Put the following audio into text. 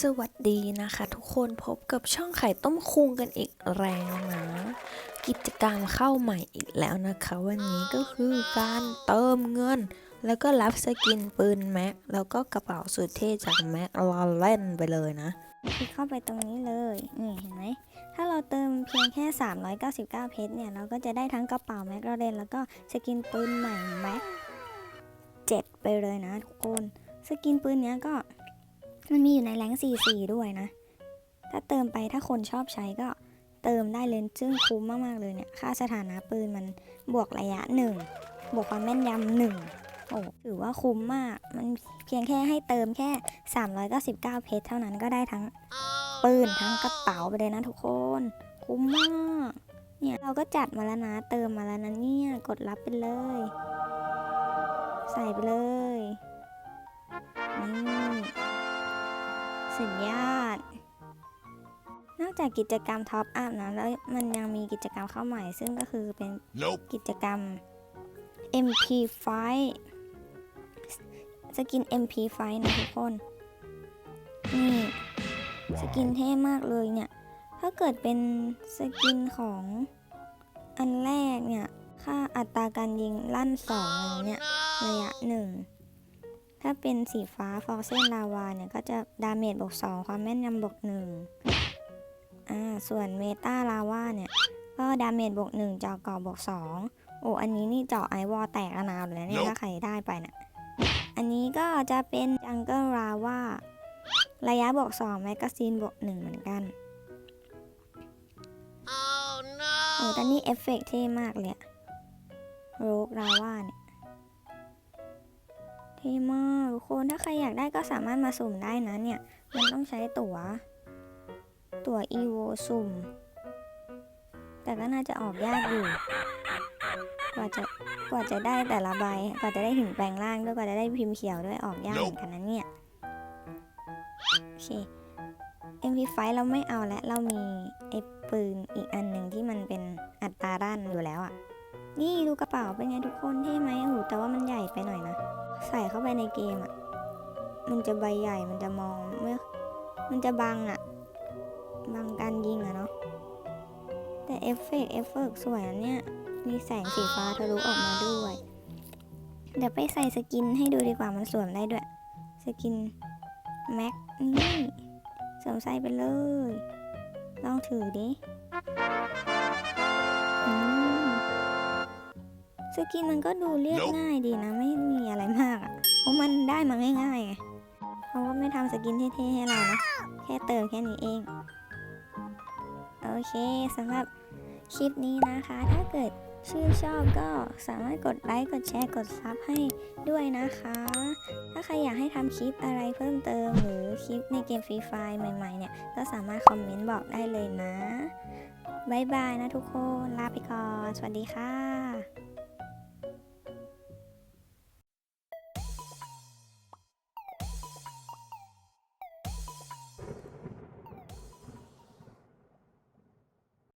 สวัสดีนะคะทุกคนพบกับช่องไข่ต้มคุงกันอีกแล้วนะ กิจกรรมเข้าใหม่อีกแล้วนะคะ วันนี้ก็คือการเติมเงิน แล้วก็รับสกินปืนแม็กแล้วก็กระเป๋าสุดเท่จากแม็กลอเล่นไปเลยนะคลิกเข้าไปตรงนี้เลยนี่เห็นไหมถ้าเราเติมเพียงแค่ 399 เพชรเนี่ย เราก็จะได้ทั้งกระเป๋าแม็กโรเรนแล้วก็สกินปืนใหม่แม็ก7ไปเลยนะทุกคน สกินปืนเนี้ยก็ มันมีอยู่ในแรงค์44ด้วยนะ ถ้าเติมไปถ้าคนชอบใช้ก็เติมได้เลยซึ่งคุ้มมาก ๆ เลยเนี่ย ค่าสถานะปืนมันบวกระยะ1บวกความแม่นยำหนึ่งโอ้ถือว่าคุ้มมาก มันเพียงแค่ให้เติมแค่ 399 เพชรเท่านั้นก็ได้ทั้งปืนทั้งกระเป๋าไปเลยนะทุกคน คุ้มมากเนี่ยเราก็จัดมาแล้วนะ เติมมาแล้วนะเนี่ยกดรับไปเลย ใส่ไปเลยนี่ สุดยอด นอกจากกิจกรรมท็อปอัพนะแล้วมันยังมีกิจกรรมเข้าใหม่ ซึ่งก็คือเป็น Nope. กิจกรรม MP5 สกิน MP5 นะทุกคน นี่สกินเท่มากเลยเนี่ย ถ้าเกิดเป็นสกินของอันแรกเนี่ย ค่าอัตราการยิงลั่นสองอย่างเนี่ย ระยะหนึ่ง ถ้าเป็นสีฟ้าฟอกเซนลาวาเนี่ย ก็จะดาเมจบวกสองความแม่นยำบวกหนึ่งอ่า ส่วนเมตาลาวาเนี่ย ก็ดาเมจบวกหนึ่งเจาะเกาะบวกสองโอ้ อันนี้นี่เจาะไอวอลแตกระนาวเลยนะเนี่ย Nope ถ้าใครได้ไปน่ะ อันนี้ก็จะเป็นจังเกิลราว่าระยะบวกสองแมกกาซีนบวกหนึ่งเหมือนกัน Oh no. โอ้แต่นี่เอฟเฟกต์เท่มากเลยโรกราว่าเนี่ยเท่มากทุก คนถ้าใครอยากได้ก็สามารถมาสุ่มได้นะเนี่ย มันต้องใช้ตั๋ว ตั๋ว EVO สุ่ม แต่ก็น่าจะออกยากอยู่ กว่าจะกว่าจะได้แต่ละใบ กว่าจะได้หินแปลงร่างด้วย กว่าจะได้พิมพ์เขียวด้วยออกยากเหมือนกันนะเนี่ย โอเค MP5 เราไม่เอาแล้วเรามีไอ้ปืนอีกอันหนึ่งที่มันเป็นอัตราลั่นอยู่แล้วอะ่ะ นี่ดูกระเป๋าเป็นไงทุกคนเท่ไหมโอ้โหแต่ว่ามันใหญ่ไปหน่อยนะ ใส่เข้าไปในเกมอะ่ะ มันจะใบใหญ่มันจะมองเมื่อมันจะบังอะ่ะบังการยิงอะเนาะแต่เอฟเฟกเอฟเฟกสวยนเนี่ยมีแสงสีฟ้าทะลุออกมาด้วย เดี๋ยวไปใส่สกินให้ดูดีกว่ามันสวมได้ด้วย สกินแม็กนี่สวมใส่ไปเลย ลองถือดิสกินมันก็ดูเรียบง่ายดีนะ ไม่มีอะไรมากอะเพราะมันได้มาง่ายๆไง เขาก็ไม่ทำสกินเท่ๆให้เรานะ แค่เติมแค่นี้เอง โอเคสำหรับคลิปนี้นะคะ ถ้าเกิดชื่นชอบก็สามารถกดไลค์ กดแชร์ กดซับให้ด้วยนะคะ ถ้าใครอยากให้ทำคลิปอะไรเพิ่มเติม หรือคลิปในเกมฟรีไฟล์ใหม่ๆเนี่ย ก็สามารถคอมเมนต์บอกได้เลยนะบายบายนะทุกคน ลาไปก่อน สวัสดีค่ะ